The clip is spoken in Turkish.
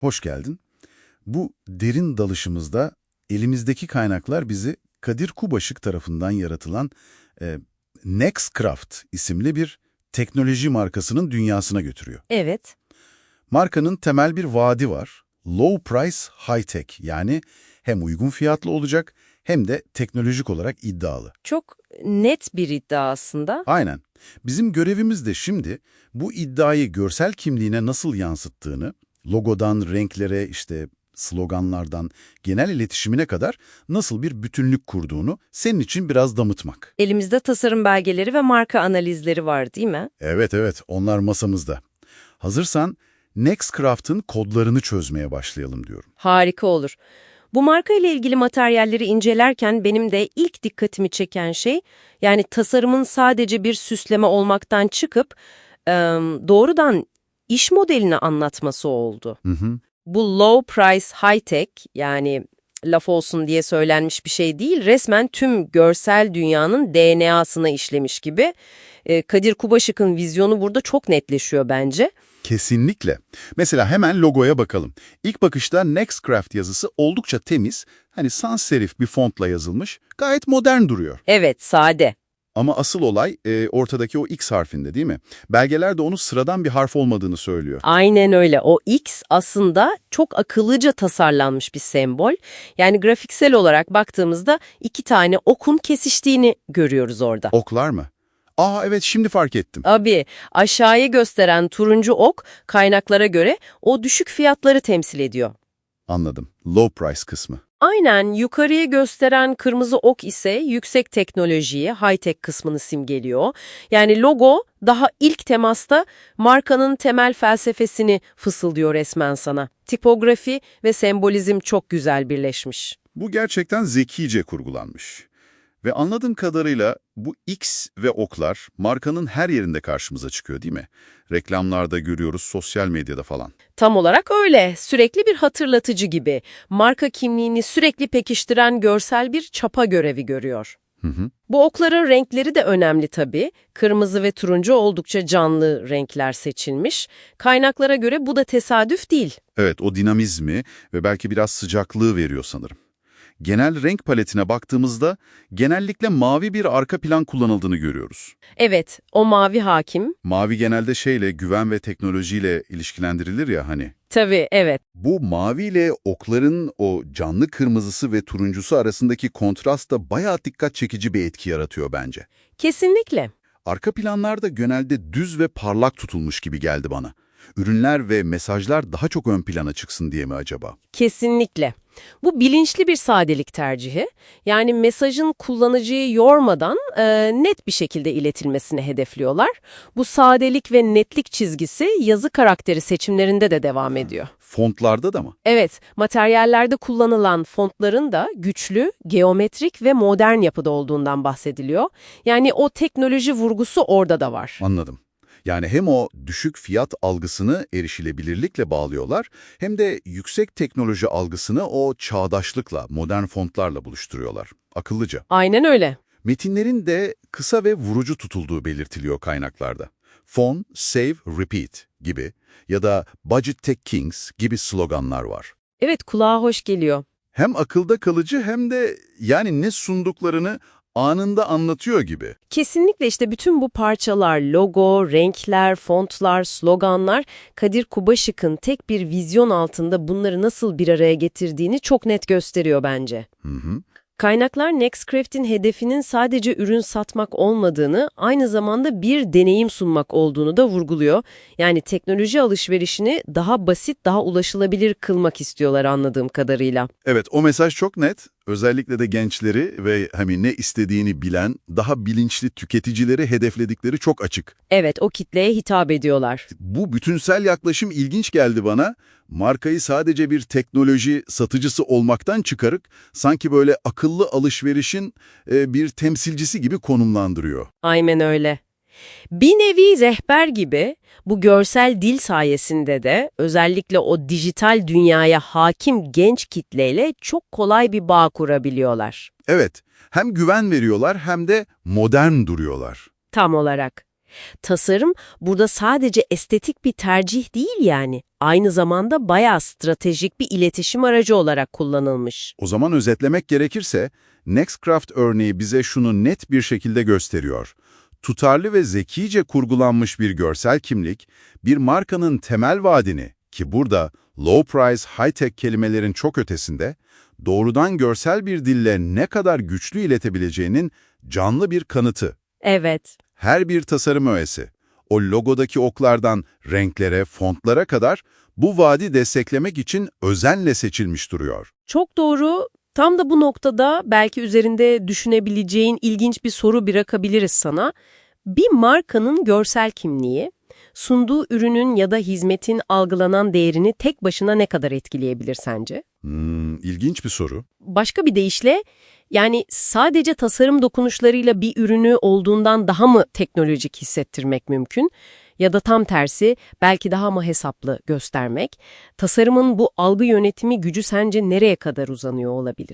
Hoş geldin. Bu derin dalışımızda elimizdeki kaynaklar bizi Kadir Kubaşık tarafından yaratılan e, Nextcraft isimli bir teknoloji markasının dünyasına götürüyor. Evet. Markanın temel bir vaadi var. Low price, high tech yani hem uygun fiyatlı olacak hem de teknolojik olarak iddialı. Çok net bir iddia aslında. Aynen. Bizim görevimiz de şimdi bu iddiayı görsel kimliğine nasıl yansıttığını, logodan renklere, işte sloganlardan genel iletişimine kadar nasıl bir bütünlük kurduğunu senin için biraz damıtmak. Elimizde tasarım belgeleri ve marka analizleri var değil mi? Evet evet onlar masamızda. Hazırsan Nextcraft'ın kodlarını çözmeye başlayalım diyorum. Harika olur. Bu marka ile ilgili materyalleri incelerken benim de ilk dikkatimi çeken şey yani tasarımın sadece bir süsleme olmaktan çıkıp e, doğrudan iş modelini anlatması oldu. Hı hı. Bu low price high tech yani laf olsun diye söylenmiş bir şey değil, resmen tüm görsel dünyanın DNA'sına işlemiş gibi. E, Kadir Kubaşık'ın vizyonu burada çok netleşiyor bence. Kesinlikle. Mesela hemen logoya bakalım. İlk bakışta Nextcraft yazısı oldukça temiz, hani sans serif bir fontla yazılmış, gayet modern duruyor. Evet, sade. Ama asıl olay e, ortadaki o X harfinde değil mi? Belgeler de onun sıradan bir harf olmadığını söylüyor. Aynen öyle. O X aslında çok akıllıca tasarlanmış bir sembol. Yani grafiksel olarak baktığımızda iki tane okun kesiştiğini görüyoruz orada. Oklar mı? Aa evet şimdi fark ettim. Abi aşağıya gösteren turuncu ok kaynaklara göre o düşük fiyatları temsil ediyor. Anladım. Low price kısmı. Aynen yukarıya gösteren kırmızı ok ise yüksek teknolojiyi, high-tech kısmını simgeliyor. Yani logo daha ilk temasta markanın temel felsefesini fısıldıyor resmen sana. Tipografi ve sembolizm çok güzel birleşmiş. Bu gerçekten zekice kurgulanmış. Ve anladığım kadarıyla bu X ve oklar markanın her yerinde karşımıza çıkıyor değil mi? Reklamlarda görüyoruz, sosyal medyada falan. Tam olarak öyle. Sürekli bir hatırlatıcı gibi. Marka kimliğini sürekli pekiştiren görsel bir çapa görevi görüyor. Hı hı. Bu okların renkleri de önemli tabii. Kırmızı ve turuncu oldukça canlı renkler seçilmiş. Kaynaklara göre bu da tesadüf değil. Evet, o dinamizmi ve belki biraz sıcaklığı veriyor sanırım. Genel renk paletine baktığımızda genellikle mavi bir arka plan kullanıldığını görüyoruz. Evet, o mavi hakim. Mavi genelde şeyle, güven ve teknolojiyle ilişkilendirilir ya hani. Tabii, evet. Bu maviyle okların o canlı kırmızısı ve turuncusu arasındaki kontrast da bayağı dikkat çekici bir etki yaratıyor bence. Kesinlikle. Arka planlarda genelde düz ve parlak tutulmuş gibi geldi bana. Ürünler ve mesajlar daha çok ön plana çıksın diye mi acaba? Kesinlikle. Bu bilinçli bir sadelik tercihi. Yani mesajın kullanıcıyı yormadan e, net bir şekilde iletilmesini hedefliyorlar. Bu sadelik ve netlik çizgisi yazı karakteri seçimlerinde de devam ediyor. Fontlarda da mı? Evet, materyallerde kullanılan fontların da güçlü, geometrik ve modern yapıda olduğundan bahsediliyor. Yani o teknoloji vurgusu orada da var. Anladım. Yani hem o düşük fiyat algısını erişilebilirlikle bağlıyorlar hem de yüksek teknoloji algısını o çağdaşlıkla, modern fontlarla buluştururuyorlar. Akıllıca. Aynen öyle. Metinlerin de kısa ve vurucu tutulduğu belirtiliyor kaynaklarda. Phone, Save, Repeat gibi ya da Budget Tech Kings gibi sloganlar var. Evet, kulağa hoş geliyor. Hem akılda kalıcı hem de yani ne sunduklarını anında anlatıyor gibi. Kesinlikle işte bütün bu parçalar, logo, renkler, fontlar, sloganlar Kadir Kubaşık'ın tek bir vizyon altında bunları nasıl bir araya getirdiğini çok net gösteriyor bence. Hı hı. Kaynaklar Nextcraft'in hedefinin sadece ürün satmak olmadığını, aynı zamanda bir deneyim sunmak olduğunu da vurguluyor. Yani teknoloji alışverişini daha basit, daha ulaşılabilir kılmak istiyorlar anladığım kadarıyla. Evet o mesaj çok net. Özellikle de gençleri ve hani ne istediğini bilen, daha bilinçli tüketicileri hedefledikleri çok açık. Evet, o kitleye hitap ediyorlar. Bu bütünsel yaklaşım ilginç geldi bana. Markayı sadece bir teknoloji satıcısı olmaktan çıkarıp sanki böyle akıllı alışverişin e, bir temsilcisi gibi konumlandırıyor. Aynen öyle. Bir nevi rehber gibi bu görsel dil sayesinde de özellikle o dijital dünyaya hakim genç kitleyle çok kolay bir bağ kurabiliyorlar. Evet, hem güven veriyorlar hem de modern duruyorlar. Tam olarak. Tasarım burada sadece estetik bir tercih değil yani. Aynı zamanda bayağı stratejik bir iletişim aracı olarak kullanılmış. O zaman özetlemek gerekirse, Nextcraft örneği bize şunu net bir şekilde gösteriyor. Tutarlı ve zekice kurgulanmış bir görsel kimlik, bir markanın temel vaadini ki burada low price, high tech kelimelerin çok ötesinde, doğrudan görsel bir dille ne kadar güçlü iletebileceğinin canlı bir kanıtı. Evet. Her bir tasarım öğesi, o logodaki oklardan renklere, fontlara kadar bu vaadi desteklemek için özenle seçilmiş duruyor. Çok doğru. Tam da bu noktada belki üzerinde düşünebileceğin ilginç bir soru bırakabiliriz sana. Bir markanın görsel kimliği, sunduğu ürünün ya da hizmetin algılanan değerini tek başına ne kadar etkileyebilir sence? Hmm, ilginç bir soru. Başka bir deyişle, yani sadece tasarım dokunuşlarıyla bir ürünü olduğundan daha mı teknolojik hissettirmek mümkün? Ya da tam tersi, belki daha mı hesaplı göstermek? Tasarımın bu algı yönetimi gücü sence nereye kadar uzanıyor olabilir?